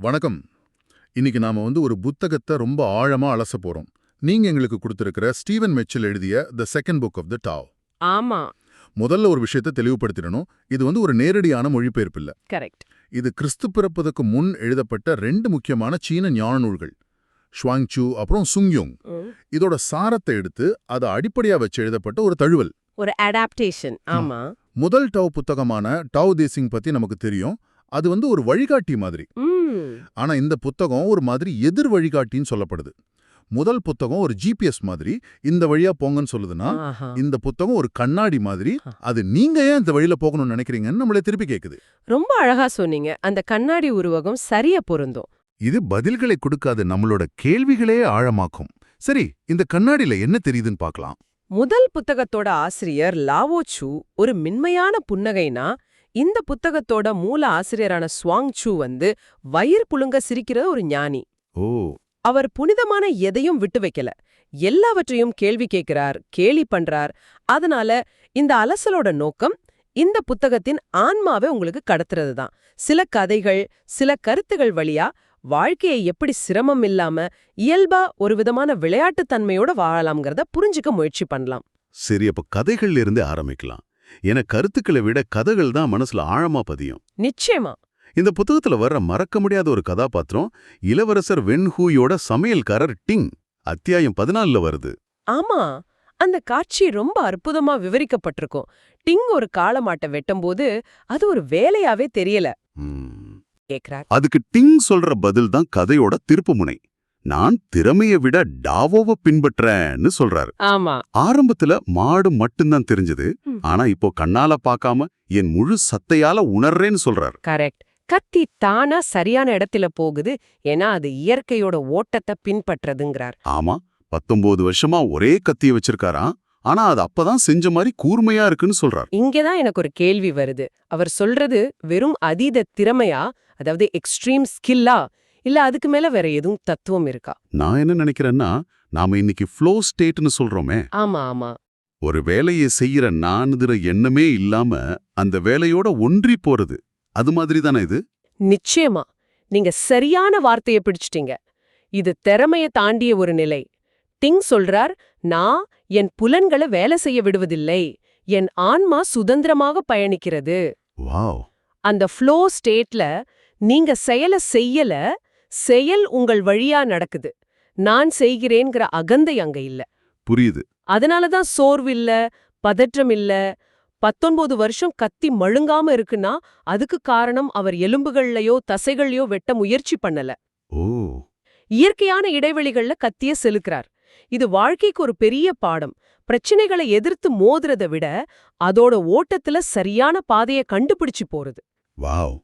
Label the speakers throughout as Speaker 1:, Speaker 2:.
Speaker 1: வணக்கம். இன்னைக்கு நாம வந்து ஒரு புத்தகத்தை ரொம்ப ஆழமா அலச போறோம். நீங்க எங்களுக்கு கொடுத்திருக்கிற ஸ்டீவன் மெச்சல் எழுதிய the second book of the Tao
Speaker 2: ஆமா.
Speaker 1: முதல்ல ஒரு விஷயத்தை தெளிவுபடுத்திடணும். இது வந்து ஒரு நேரடியான மொழிபெயர்ப்பு இல்ல.
Speaker 2: கரெக்ட்.
Speaker 1: இது கிறிஸ்து பிறப்பதற்கு முன் எழுதப்பட்ட ரெண்டு முக்கியமான சீன ஞான நூல்கள். ஷுவாங்சு அப்புறம் சுங்யோங் இதோட சாரத்தை எடுத்து அதை அடிப்படையா வச்சு எழுதப்பட்ட ஒரு தழுவல்.
Speaker 2: ஒரு அடாப்டேஷன் ஆமா.
Speaker 1: முதல் டவ் புத்தகமான டவ் தேசிங் பத்தி நமக்கு தெரியும். அது வந்து ஒரு வழிகாட்டி மாதிரி. ஆனா இந்த புத்தகம் ஒரு மாதிரி எதிர் வழிகாட்டின்னு சொல்லப்படுது. முதல் புத்தகம் ஒரு ஜிபிஎஸ் மாதிரி இந்த வழியா போங்கன்னு சொல்லுதுன்னா. இந்த புத்தகம் ஒரு கண்ணாடி மாதிரி அது நீங்க ஏன் இந்த வழியில போகணும்னு நினைக்கிறீங்கன்னு நம்மளே திருப்பி கேக்குது.
Speaker 2: ரொம்ப அழகா சொன்னீங்க. அந்த கண்ணாடி உருவகம் சரியா பொருந்தும்.
Speaker 1: இது பதில்களை கொடுக்காத நம்மளோட கேள்விகளே ஆழமாக்கும். சரி இந்த கண்ணாடியில என்ன தெரியுதுன்னு பார்க்கலாம்.
Speaker 2: முதல் புத்தகத்தோட ஆசிரியர் லாவோ சு ஒரு மென்மையான புன்னகைனா இந்த புத்தகத்தோட மூல ஆசிரியரான ஸ்வாங் சு வந்து வயிறு புழுங்க சிரிக்கிற ஒரு ஞானி.
Speaker 1: ஓ.
Speaker 2: அவர் புனிதமான எதையும் விட்டு வைக்கல. எல்லாவற்றையும் கேள்வி கேட்கிறார் கேலி பண்றார். அதனால இந்த அலசலோட நோக்கம் இந்த புத்தகத்தின் ஆன்மாவை உங்களுக்கு கடத்துறது தான் சில கதைகள் சில கருத்துகள் வழியா வாழ்க்கையை எப்படி சிரமம் இல்லாம இயல்பா ஒரு விதமான விளையாட்டுத்தன்மையோட வாழலாம்ங்கிறத புரிஞ்சுக்க முயற்சி பண்ணலாம்.
Speaker 3: சரி அப்ப கதைகள்ல இருந்து ஆரம்பிக்கலாம். என கருத்துக்களை விட கதைகள் தான் மனசுல ஆழமா பதியும்.
Speaker 2: நிச்சயமா.
Speaker 3: இந்த புத்தகத்துல வர்ற மறக்க முடியாத ஒரு கதாபாத்திரம் இளவரசர் வென்ஹூயோட சமையல்காரர் டிங். அத்தியாயம் பதினாலுல வருது.
Speaker 2: ஆமா. அந்த காட்சி ரொம்ப அற்புதமா விவரிக்கப்பட்டிருக்கும். டிங் ஒரு காளமாட்டை வெட்டும்போது அது ஒரு வேலையாவே தெரியல. கேக்குறார்.
Speaker 3: அதுக்கு டிங் சொல்ற பதில் தான் கதையோட திருப்புமுனை நான் திறமையை விட டாவோவை பின்பற்றேன்னு சொல்றாரு.
Speaker 2: ஆமா.
Speaker 3: ஆரம்பத்துல மாடு மட்டும்தான் தெரிஞ்சது. ஆனா இப்போ கண்ணால பார்க்காம என் முழு சத்தையால உணர்றேன்னு சொல்றாரு.
Speaker 2: கரெக்ட். கத்தி தானா சரியான இடத்துல போகுது. ஏன்னா அது இயற்கையோட ஓட்டத்தை பின்பற்றதுங்கிறார்.
Speaker 3: ஆமா. பத்தொன்பது வருஷமா ஒரே கத்திய வச்சிருக்காராம் ஆனா அது அப்பதான் செஞ்ச மாதிரி கூர்மையா இருக்குன்னு சொல்றார்.
Speaker 2: இங்கதான் எனக்கு ஒரு கேள்வி வருது. அவர் சொல்றது வெறும் அதீத திறமையா? அதாவது எக்ஸ்ட்ரீம் ஸ்கில்லா? இல்ல அதுக்கு மேல வேற எதுவும் தத்துவம் இருக்கா?
Speaker 3: நான் என்ன நினைக்கிறேன்னா நாம இன்னைக்கு ஃப்ளோ ஸ்டேட்னு சொல்றோமே.
Speaker 2: ஆமா ஆமா.
Speaker 3: ஒரு வேலையை செய்யற நானுதுற எண்ணமே இல்லாம அந்த வேலையோட ஒன்றி போறது அது மாதிரி தானே இது?
Speaker 2: நிச்சயமா. நீங்க சரியான வார்த்தையை பிடிச்சிட்டீங்க. இது திறமைய தாண்டிய ஒரு நிலை. டிங் சொல்றார் நான் என் புலன்களை வேலை செய்ய விடுவதில்லை. என் ஆன்மா சுதந்திரமாக பயணிக்கிறது.
Speaker 3: வாவ்.
Speaker 2: அந்த ஃப்ளோ ஸ்டேட்ல நீங்க செயல செய்யல செயல் உங்கள் வழியா நடக்குது. நான் செய்கிறேங்கிற அகந்தை அங்க இல்ல.
Speaker 3: புரியுது.
Speaker 2: அதனால தான் சோர்வு இல்ல பதற்றம் இல்ல பத்தொன்பது வருஷம் கத்தி மழுங்காம இருக்குன்னா அதுக்கு காரணம் அவர் எலும்புகள்லயோ தசைகள்லயோ வெட்ட முயற்சி பண்ணல.
Speaker 3: ஓ.
Speaker 2: இயற்கையான இடைவெளிகள்ல கத்திய செலுக்கிறார். இது வாழ்க்கைக்கு ஒரு பெரிய பாடம். பிரச்சனைகளை எதிர்த்து மோதுறத விட அதோட ஓட்டத்துல சரியான பாதைய கண்டுபிடிச்சு போறது.
Speaker 3: வாவ்.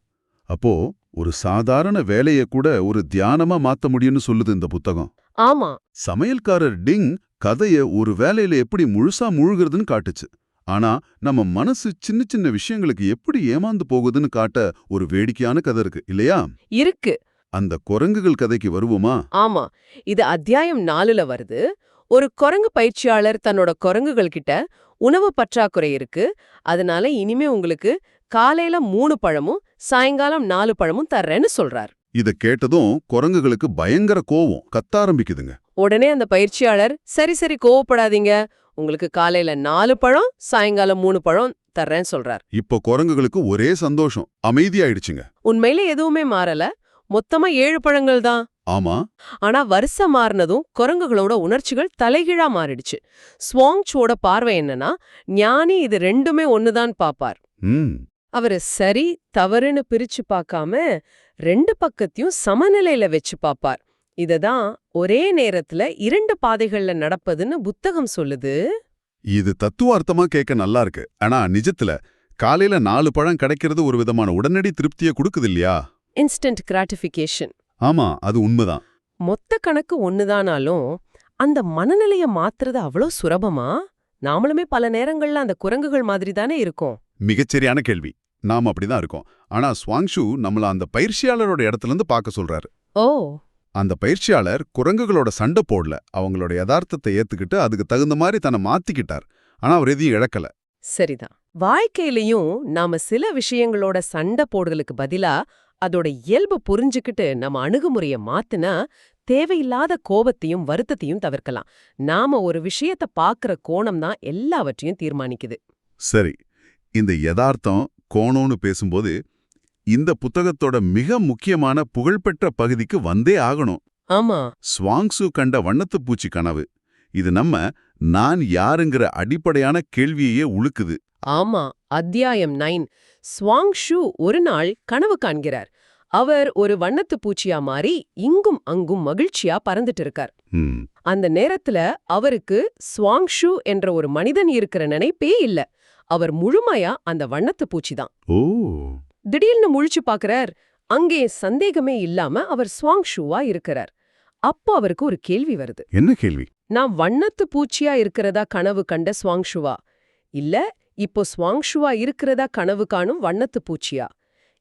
Speaker 3: அப்போ ஒரு சாதாரண வேலைய கூட ஒரு தியானமா மாத்த முடியும்னு சொல்லுது இந்த புத்தகம்.
Speaker 2: ஆமா.
Speaker 3: சமையல்காரர் டிங் கதைய ஒரு வேலையில எப்படி முழுசா முழுகிறதுன்னு காட்டுச்சு. ஆனா நம்ம மனசு சின்ன சின்ன விஷயங்களுக்கு எப்படி ஏமாந்து போகுதுன்னு காட்ட ஒரு வேடிக்கையான கதை இருக்கு இல்லையா?
Speaker 2: இருக்கு.
Speaker 3: அந்த குரங்குகள் கதைக்கு வருவோமா?
Speaker 2: ஆமா. இது அத்தியாயம் நாலுல வருது. ஒரு குரங்கு பயிற்சியாளர் தன்னோட குரங்குகள் கிட்ட உணவு பற்றாக்குறை இருக்கு. அதனால இனிமே உங்களுக்கு காலையில மூணு பழமும் சாயங்காலம் நாலு பழமும் தர்றேன்னு சொல்றார்.
Speaker 3: இத கேட்டதும் குரங்குகளுக்கு பயங்கர கோவம் கத்த ஆரம்பிக்குதுங்க.
Speaker 2: உடனே அந்த பயிற்சியாளர் சரி சரி கோவப்படாதீங்க. உங்களுக்கு காலையில நாலு பழம் சாயங்காலம் மூணு பழம் தர்றேன்னு சொல்றார்.
Speaker 3: இப்போ குரங்குகளுக்கு ஒரே சந்தோஷம் அமைதியாயிடுச்சுங்க.
Speaker 2: உண்மையில எதுவுமே மாறல. மொத்தமா ஏழு பழங்கள் தான்.
Speaker 3: ஆமா.
Speaker 2: ஆனா வருஷம் மாறினதும் குரங்குகளோட உணர்ச்சிகள் தலைகீழா மாறிடுச்சு. ஸ்வாங்சோட பார்வை என்னன்னா ஞானி இது ரெண்டுமே ஒண்ணுதான் பாப்பார். அவரு சரி தவறுன்னு பிரிச்சு பார்க்காம ரெண்டு பக்கத்தையும் சமநிலையில வச்சு பாப்பார் இததான் ஒரே நேரத்துல இரண்டு பாதைகள்ல நடப்பதுன்னு புத்தகம் சொல்லுது.
Speaker 3: இது தத்துவார்த்தமா கேட்க நல்லா இருக்கு. ஆனா நிஜத்துல காலையில நாலு பழம் கிடைக்கிறது ஒரு விதமான உடனடி திருப்தியை கொடுக்குது இல்லையா?
Speaker 2: இன்ஸ்டன்ட் கிராட்டிஃபிகேஷன்
Speaker 3: ஆமா அது உண்மைதான்.
Speaker 2: மொத்த கணக்கு ஒண்ணுதானாலும் அந்த மனநிலைய மாத்துறது அவ்வளோ சுலபமா? நாமளுமே பல நேரங்கள்ல அந்த குரங்குகள் மாதிரி தானே இருக்கோம்.
Speaker 3: மிகச்சரியான கேள்வி. நாம அப்படிதான் இருக்கோம். ஆனா ஸ்வாங்ஷு நம்மள அந்த பயிற்சியாளரோட இடத்துல இருந்து பார்க்க சொல்றாரு.
Speaker 2: ஓ!
Speaker 3: அந்த பயிற்சியாளர் குரங்குகளோட சண்டை போடல. அவங்களோட யதார்த்தத்தை ஏத்துக்கிட்டு அதுக்கு தகுந்த மாதிரி தன்னை மாத்திக்கிட்டார். ஆனா அவர் எதையும் இழக்கல.
Speaker 2: சரிதான். வாழ்க்கையிலயும் நாம சில விஷயங்களோட சண்டை போடுதலுக்கு பதிலா அதோட இயல்பு புரிஞ்சுக்கிட்டு நம்ம அணுகுமுறைய மாத்துனா தேவையில்லாத கோபத்தையும் வருத்தத்தையும் தவிர்க்கலாம். நாம ஒரு விஷயத்த பாக்குற கோணம் தான் எல்லாவற்றையும் தீர்மானிக்குது.
Speaker 3: சரி. இந்த யதார்த்தம் கோணம்னு பேசும்போது இந்த புத்தகத்தோட மிக முக்கியமான புகழ்பெற்ற பகுதிக்கு வந்தே ஆகணும்.
Speaker 2: ஆமா.
Speaker 3: ஸ்வாங்சு கண்ட வண்ணத்துப் பூச்சி கனவு. இது நம்ம நான் யாருங்கிற அடிப்படையான கேள்வியையே உழுக்குது.
Speaker 2: ஆமா அத்தியாயம் நைன். ஸ்வாங் ஷூ ஒரு நாள் கனவு காண்கிறார். அவர் ஒரு வண்ணத்து பூச்சியா மாறி இங்கும் அங்கும் மகிழ்ச்சியா பறந்துட்டு இருக்கார் அந்த நேரத்துல அவருக்கு ஸ்வாங் ஷூ என்ற ஒரு மனிதன் இருக்கிற நினைப்பே இல்ல. அவர் முழுமையா அந்த வண்ணத்து பூச்சி தான்
Speaker 3: ஓ.
Speaker 2: திடீர்னு முழிச்சு பாக்குறார். அங்கே சந்தேகமே இல்லாம அவர் ஸ்வாங் ஷூவா இருக்கிறார். அப்போ அவருக்கு ஒரு கேள்வி வருது.
Speaker 3: என்ன கேள்வி?
Speaker 2: நான் வண்ணத்து பூச்சியா இருக்கிறதா கனவு கண்ட ஸ்வாங்ஷுவா இல்ல இப்போ ஸ்வாங்ஷுவா இருக்கிறதா கனவு காணும் வண்ணத்து பூச்சியா?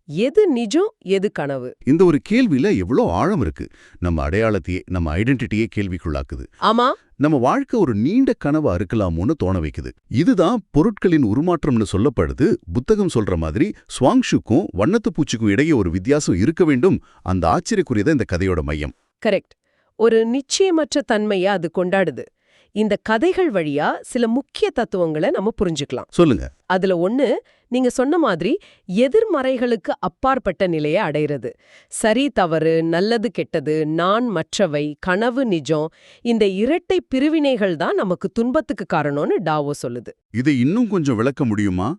Speaker 2: எது நிஜம் எது கனவு?
Speaker 4: இந்த ஒரு கேள்வியில எவ்வளோ ஆழம் இருக்கு. நம்ம அடையாளத்தையே நம்ம ஐடென்டிட்டியே கேள்விக்குள்ளாக்குது.
Speaker 2: ஆமா.
Speaker 4: நம்ம வாழ்க்கை ஒரு நீண்ட கனவா இருக்கலாமோன்னு தோண வைக்குது. இதுதான் பொருட்களின் உருமாற்றம்னு சொல்லப்படுது புத்தகம் சொல்ற மாதிரி ஸ்வாங்ஷுக்கும் வண்ணத்து பூச்சிக்கும் இடையே ஒரு வித்தியாசம் இருக்க வேண்டும் அந்த ஆச்சரியக்குரியத இந்த கதையோட மையம்.
Speaker 2: கரெக்ட். ஒரு நிச்சயமற்ற தன்மைய அது கொண்டாடுது. இந்த கதைகள் வழியா சில முக்கிய தத்துவங்களை நம்ம புரிஞ்சுக்கலாம்.
Speaker 4: சொல்லுங்க.
Speaker 2: அதுல ஒண்ணு நீங்க சொன்ன மாதிரி எதிர்மறைகளுக்கு அப்பாற்பட்ட நிலையை அடையிறது. சரி தவறு நல்லது கெட்டது நான் மற்றவை கனவு நிஜம் இந்த இரட்டை பிரிவினைகள் தான் நமக்கு துன்பத்துக்கு காரணம்னு டாவோ சொல்லுது.
Speaker 3: இதை இன்னும் கொஞ்சம் விளக்க முடியுமா?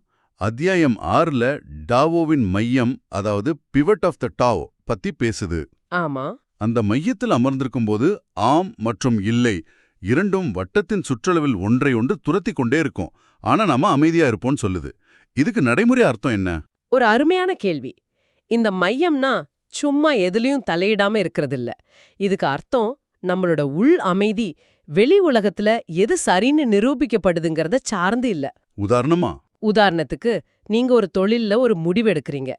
Speaker 3: அத்தியாயம் ஆறுல டாவோவின் மையம் அதாவது பிவட் ஆஃப் த டாவ் பத்தி பேசுது.
Speaker 2: ஆமா.
Speaker 3: அந்த மையத்தில் அமர்ந்திருக்கும்போது ஆம் மற்றும் இல்லை இரண்டும் வட்டத்தின் சுற்றளவில் ஒன்றை ஒன்று துரத்தி கொண்டே இருக்கும். ஆனா நாம அமைதியா இருப்போம்னு சொல்லுது. இதுக்கு நடைமுறை அர்த்தம் என்ன?
Speaker 2: ஒரு அருமையான கேள்வி. இந்த மையம்னா சும்மா எதுலயும் தலையிடாம இருக்கிறது இல்ல இதுக்கு அர்த்தம் நம்மளோட உள் அமைதி வெளி உலகத்துல எது சரின்னு நிரூபிக்கப்படுதுங்கிறத சார்ந்து இல்ல.
Speaker 3: உதாரணமா?
Speaker 2: உதாரணத்துக்கு நீங்க ஒரு தொழில்ல ஒரு முடிவு எடுக்கிறீங்க.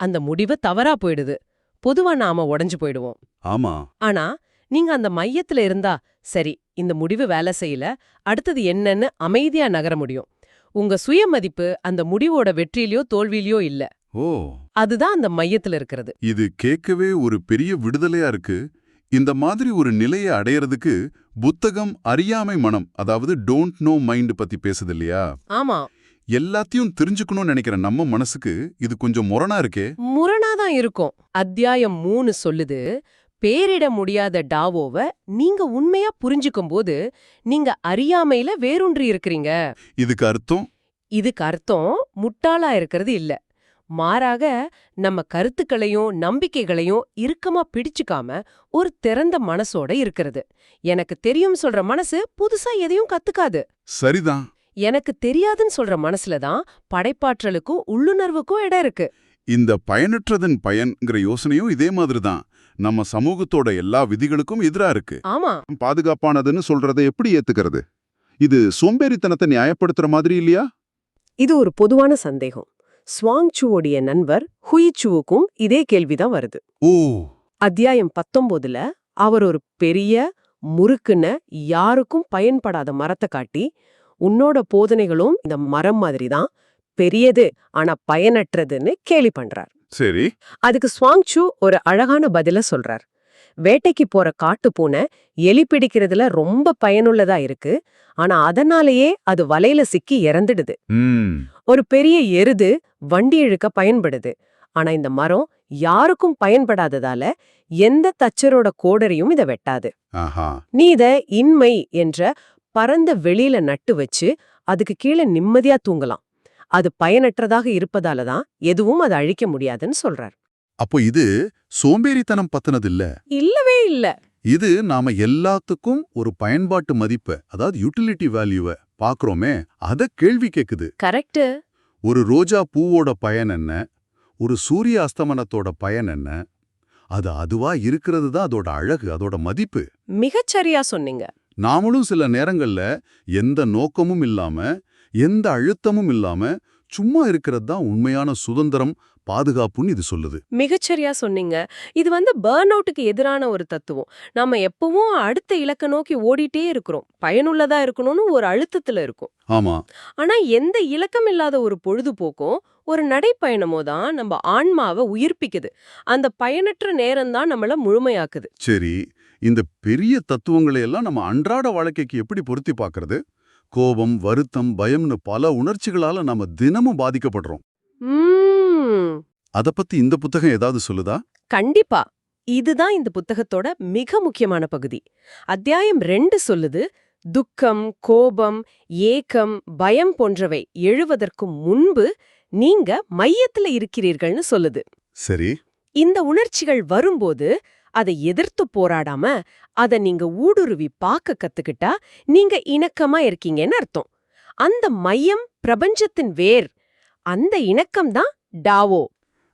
Speaker 2: அந்த முடிவு தவறா போயிடுது. பொதுவா நாம உடைஞ்சு போயிடுவோம்.
Speaker 3: ஆமா.
Speaker 2: ஆனா நீங்க அந்த மையத்துல இருந்தா சரி இந்த முடிவு வேலை செய்யல அடுத்தது என்னன்னு அமைதியா நகர முடியும். உங்க சுயமதிப்பு அந்த முடிவோட வெற்றியிலயோ தோல்வியிலயோ இல்ல.
Speaker 3: ஓ.
Speaker 2: அதுதான் அந்த மையத்துல இருக்கிறது.
Speaker 3: இது கேட்கவே ஒரு பெரிய விடுதலையா இருக்கு. இந்த மாதிரி ஒரு நிலையை அடையறதுக்கு புத்தகம் அறியாமை மனம் அதாவது டோன்ட் நோ மைண்ட் பத்தி பேசுது இல்லையா?
Speaker 2: ஆமா.
Speaker 3: எல்லாத்தையும் தெரிஞ்சுக்கணும்னு நினைக்கிற நம்ம மனசுக்கு இது கொஞ்சம் முரணா இருக்கே?
Speaker 2: முரணாதான் இருக்கும். அத்தியாயம் மூணு சொல்லுது பேரிட முடியாத டாவோவ நீங்க உண்மையா புரிஞ்சுக்கும் போது நீங்க அறியாமையில வேரூன்றி இருக்கிறீங்க.
Speaker 3: இதுக்கு அர்த்தம்?
Speaker 2: இதுக்கு அர்த்தம் முட்டாளா இருக்கிறது இல்ல. மாறாக நம்ம கருத்துக்களையும் நம்பிக்கைகளையும் இறுக்கமா பிடிச்சுக்காம ஒரு திறந்த மனசோட இருக்கிறது. எனக்கு தெரியும் சொல்ற மனசு புதுசா எதையும் கத்துக்காது.
Speaker 3: சரிதான்.
Speaker 2: எனக்கு தெரியாதுன்னு சொல்ற மனசுல தான் படைப்பாற்றலுக்கும் உள்ளுணர்வுக்கும் இடம் இருக்கு.
Speaker 3: இந்த பயனற்றதன் பயன்கிற யோசனையும் இதே மாதிரி தான் நம்ம சமூகத்தோட எல்லா விதிகளுக்கும் எதிரா இருக்கு.
Speaker 2: ஆமா.
Speaker 3: பாதுகாப்பானதுன்னு சொல்றதை எப்படி ஏத்துக்கிறது? இது சோம்பேறித்தனத்தை நியாயப்படுத்துற மாதிரி இல்லையா?
Speaker 2: இது ஒரு பொதுவான சந்தேகம். ஸ்வாங்சுவோடைய நண்பர் ஹுயிச்சுவுக்கும் இதே கேள்விதான் வருது.
Speaker 3: ஓ.
Speaker 2: அத்தியாயம் பத்தொன்பதுல அவர் ஒரு பெரிய முறுக்குன யாருக்கும் பயன்படாத மரத்தை காட்டி உன்னோட போதனைகளும் இந்த மரம் மாதிரி தான் பெரியது ஆனா பயனற்றதுன்னு கேலி பண்றார்.
Speaker 3: சரி.
Speaker 2: அதுக்கு ஸ்வாங்சு ஒரு அழகான பதில சொல்றார். வேட்டைக்கு போற காட்டு பூனை எலி பிடிக்கிறதுல ரொம்ப பயனுள்ளதா இருக்கு. ஆனா அதனாலேயே அது வலையில சிக்கி இறந்துடுது. ஒரு பெரிய எருது வண்டி இழுக்க பயன்படுது. ஆனா இந்த மரம் யாருக்கும் பயன்படாததால எந்த தச்சரோட கோடரையும் இத வெட்டாது. நீ இத இன்மை என்ற பரந்த வெளியில நட்டு வச்சு அதுக்கு கீழே நிம்மதியா தூங்கலாம். அது பயனற்றதாக இருப்பதால தான் எதுவும் அதை அழிக்க முடியாதுன்னு சொல்றார்.
Speaker 3: அப்போ இது சோம்பேறித்தனம் பத்தினது இல்ல?
Speaker 2: இல்லவே இல்ல.
Speaker 3: இது நாம எல்லாத்துக்கும் ஒரு பயன்பாட்டு மதிப்பை அதாவது யூட்டிலிட்டி வேல்யூவை பாக்குறோமே அத கேள்வி கேக்குது.
Speaker 2: கரெக்ட்
Speaker 3: ஒரு ரோஜா பூவோட பயன் என்ன? ஒரு சூரிய அஸ்தமனத்தோட பயன் என்ன? அது அதுவா இருக்கிறது தான் அதோட அழகு அதோட மதிப்பு.
Speaker 2: மிகச்சரியா சொன்னீங்க.
Speaker 3: நாமளும் சில நேரங்கள்ல எந்த நோக்கமும் இல்லாம எந்த அழுத்தமும் இல்லாம சும்மா இருக்கிறது தான் உண்மையான சுதந்திரம் பாதுகாப்புன்னு இது சொல்லுது.
Speaker 2: மிகச்சரியா சொன்னீங்க. இது வந்து பேர்ன் அவுட்டுக்கு எதிரான ஒரு தத்துவம். நாம எப்பவும் அடுத்த இலக்க நோக்கி ஓடிட்டே இருக்கிறோம். பயனுள்ளதா இருக்கணும்னு ஒரு அழுத்தத்துல இருக்கும்.
Speaker 3: ஆமா.
Speaker 2: ஆனா எந்த இலக்கம் இல்லாத ஒரு பொழுதுபோக்கும் ஒரு நடைப்பயணமோ தான் நம்ம ஆன்மாவை உயிர்ப்பிக்குது. அந்த பயனற்ற நேரம் தான் நம்மள முழுமையாக்குது.
Speaker 3: சரி இந்த பெரிய தத்துவங்களை எல்லாம் நம்ம அன்றாட வாழ்க்கைக்கு எப்படி பொருத்தி பார்க்கறது? கோபம் வருத்தம் பயம்னு பல உணர்ச்சிகளால நாம தினமும் பாதிக்கப்படுறோம். அத பத்தி இந்த புத்தகம் ஏதாவது சொல்லுதா?
Speaker 2: கண்டிப்பா. இதுதான் இந்த புத்தகத்தோட மிக முக்கியமான பகுதி. அத்தியாயம் ரெண்டு சொல்லுது துக்கம் கோபம் ஏக்கம் பயம் போன்றவை எழுவதற்கு முன்பு நீங்க மையத்துல இருக்கிறீர்கள்னு சொல்லுது.
Speaker 3: சரி.
Speaker 2: இந்த உணர்ச்சிகள் வரும்போது அதை எதிர்த்து போராடாம அத நீங்க ஊடுருவி பார்க்க கத்துக்கிட்டா நீங்க இணக்கமா இருக்கீங்கன்னு அர்த்தம். அந்த மையம் பிரபஞ்சத்தின் வேர். அந்த இணக்கம் தான் டாவோ.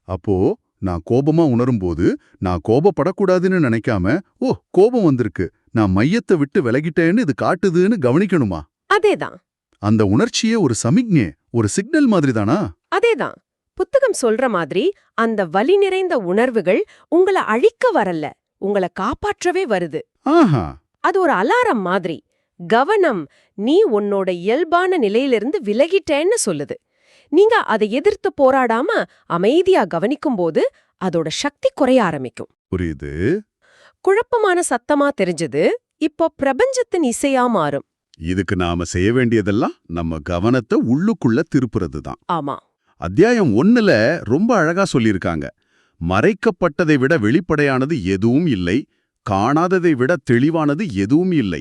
Speaker 3: அப்போ நான் கோபமா உணரும்போது நான் கோபப்படக்கூடாதுன்னு நினைக்காம ஓ கோபம் வந்திருக்கு. நான் மையத்தை விட்டு விலகிட்டேன்னு இது காட்டுதுன்னு கவனிக்கணுமா?
Speaker 2: அதேதான்.
Speaker 3: அந்த உணர்ச்சியே ஒரு சமிக்ஞை ஒரு சிக்னல் மாதிரி தானா
Speaker 2: அதேதான். புத்தகம் சொல்ற மாதிரி அந்த வலி நிறைந்த உணர்வுகள் உங்கள அழிக்க வரல உங்கள காப்பாற்றவே வருது.
Speaker 3: ஆஹா.
Speaker 2: அது ஒரு அலாரம் மாதிரி. கவனம் நீ உன்னோட இயல்பான நிலையிலிருந்து விலகிட்டேன்னு சொல்லுது. நீங்க அதை எதிர்த்து போராடாம அமைதியா கவனிக்கும்போது அதோட சக்தி குறைய ஆரம்பிக்கும்.
Speaker 3: புரியுது.
Speaker 2: குழப்பமான சத்தமா தெரிஞ்சது. இப்போ பிரபஞ்சத்தின் இசையா மாறும்.
Speaker 3: இதுக்கு நாம செய்ய வேண்டியதெல்லாம் நம்ம கவனத்தை உள்ளுக்குள்ள திருப்புறது தான்
Speaker 2: ஆமா.
Speaker 3: அத்தியாயம் ஒன்னுல ரொம்ப அழகா சொல்லியிருக்காங்க. மறைக்கப்பட்டதை விட வெளிப்படையானது எதுவும் இல்லை காணாததை விட தெளிவானது எதுவும் இல்லை.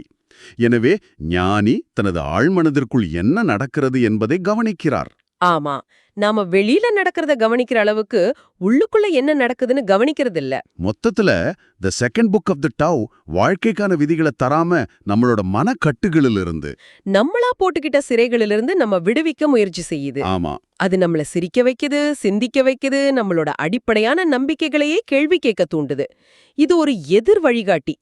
Speaker 3: எனவே ஞானி தனது ஆழ்மனதிற்குள் என்ன நடக்கிறது என்பதை கவனிக்கிறார்.
Speaker 2: ஆமா. நாம வெளியில நடக்கிறத கவனிக்கிற அளவுக்கு உள்ளுக்குள்ள என்ன நடக்குதுன்னு கவனிக்கிறது இல்ல
Speaker 3: மொத்தத்துல the second book of the Tao வாழ்க்கைக்கான விதிகளை தராம நம்மளோட மனக்கட்டுகளிலிருந்து.
Speaker 2: நம்மளா போட்டுக்கிட்ட சிறைகளிலிருந்து நம்ம விடுவிக்க முயற்சி செய்யுது.
Speaker 3: ஆமா.
Speaker 2: அது நம்மள சிரிக்க வைக்குது சிந்திக்க வைக்குது நம்மளோட அடிப்படையான நம்பிக்கைகளையே கேள்வி கேட்க தூண்டுது. இது ஒரு எதிர் வழிகாட்டி.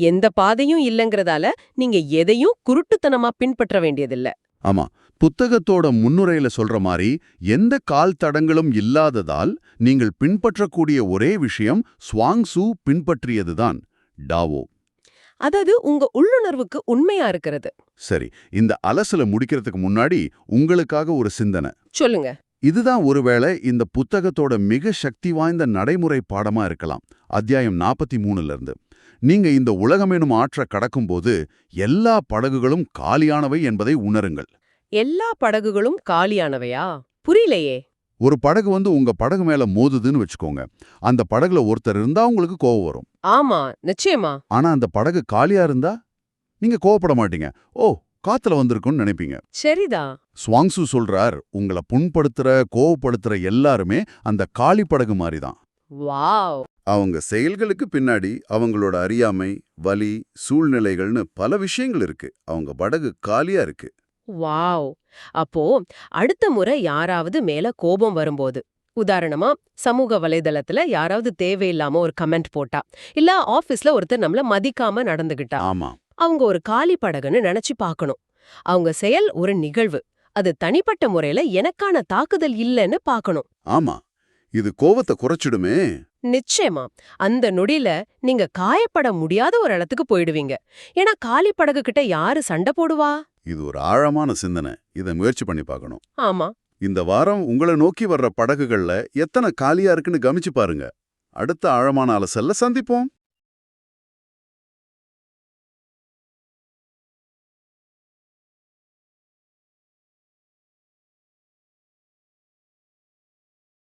Speaker 2: எந்த பாதையும் இல்லங்கறதால நீங்க எதையும் குருட்டுத்தனமா பின்பற்ற வேண்டியதில்ல.
Speaker 3: ஆமா புத்தகத்தோட முன்னுரையில சொல்ற மாதிரி எந்த கால் தடங்களும் இல்லாததால் நீங்கள் பின்பற்றக்கூடிய ஒரே விஷயம் ஸ்வாங்சு பின்பற்றியதுதான் டாவோ.
Speaker 2: அதாவது உங்க உள்ளுணர்வுக்கு உண்மையா இருக்கிறது.
Speaker 3: சரி இந்த அலசல முடிக்கிறதுக்கு முன்னாடி உங்களுக்காக ஒரு சிந்தனை.
Speaker 2: சொல்லுங்க.
Speaker 3: இதுதான் ஒருவேளை இந்த புத்தகத்தோட மிக சக்தி வாய்ந்த நடைமுறை பாடமா இருக்கலாம். அத்தியாயம் நாற்பத்தி மூணுல இருந்து. நீங்க இந்த உலகமெனும் ஆற்ற கடக்கும்போது எல்லா படகுகளும் காலியானவை என்பதை உணருங்கள்.
Speaker 2: எல்லா படகுகளும் காலியானவையா? புரியலையே.
Speaker 3: ஒரு படகு வந்து உங்க படகு மேல மோதுதுன்னு வச்சுக்கோங்க. அந்த படகுல ஒருத்தர் இருந்தா உங்களுக்கு கோவம் வரும்.
Speaker 2: ஆமா நிச்சயமா.
Speaker 3: ஆனா அந்த படகு காலியா இருந்தா நீங்க கோவப்பட மாட்டீங்க. ஓ காத்துல வந்திருக்கும்னு நினைப்பீங்க.
Speaker 2: சரிதான்
Speaker 3: ஸ்வாங்சு சொல்றார் உங்களை புண்படுத்துற கோவப்படுத்துற எல்லாருமே அந்த காலி படகு மாதிரி தான்
Speaker 2: வாவ்.
Speaker 3: அவங்க செயல்களுக்கு பின்னாடி அவங்களோட அறியாமை வலி சூழ்நிலைகள்னு பல விஷயங்கள் இருக்கு. அவங்க படகு காலியா இருக்கு.
Speaker 2: வாவ்! அப்போ அடுத்த முறை யாராவது மேல கோபம் வரும்போது உதாரணமா சமூக வலைதளத்துல யாராவது தேவையில்லாம ஒரு கமெண்ட் போட்டா இல்ல ஆபீஸ்ல ஒருத்தர் நம்மள மதிக்காம நடந்துகிட்டா
Speaker 3: ஆமா.
Speaker 2: அவங்க ஒரு காலி படகுன்னு நினைச்சு பார்க்கணும் அவங்க செயல் ஒரு நிகழ்வு. அது தனிப்பட்ட முறையில எனக்கான தாக்குதல் இல்லைன்னு பார்க்கணும்
Speaker 3: ஆமா. இது கோவத்தை குறைச்சிடுமே.
Speaker 2: நிச்சயமா. அந்த நொடியில நீங்க காயப்பட முடியாத ஒரு இடத்துக்கு போயிடுவீங்க. ஏன்னா காலி படகு கிட்ட யாரு சண்டை போடுவா?
Speaker 3: இது ஒரு ஆழமான சிந்தனை. இதை முயற்சி பண்ணி பார்க்கணும்.
Speaker 2: ஆமா.
Speaker 3: இந்த வாரம் உங்களை நோக்கி வர்ற படகுகள்ல எத்தனை காலியா இருக்குன்னு கவனிச்சு பாருங்க. அடுத்த ஆழமான அலசல்ல சந்திப்போம்.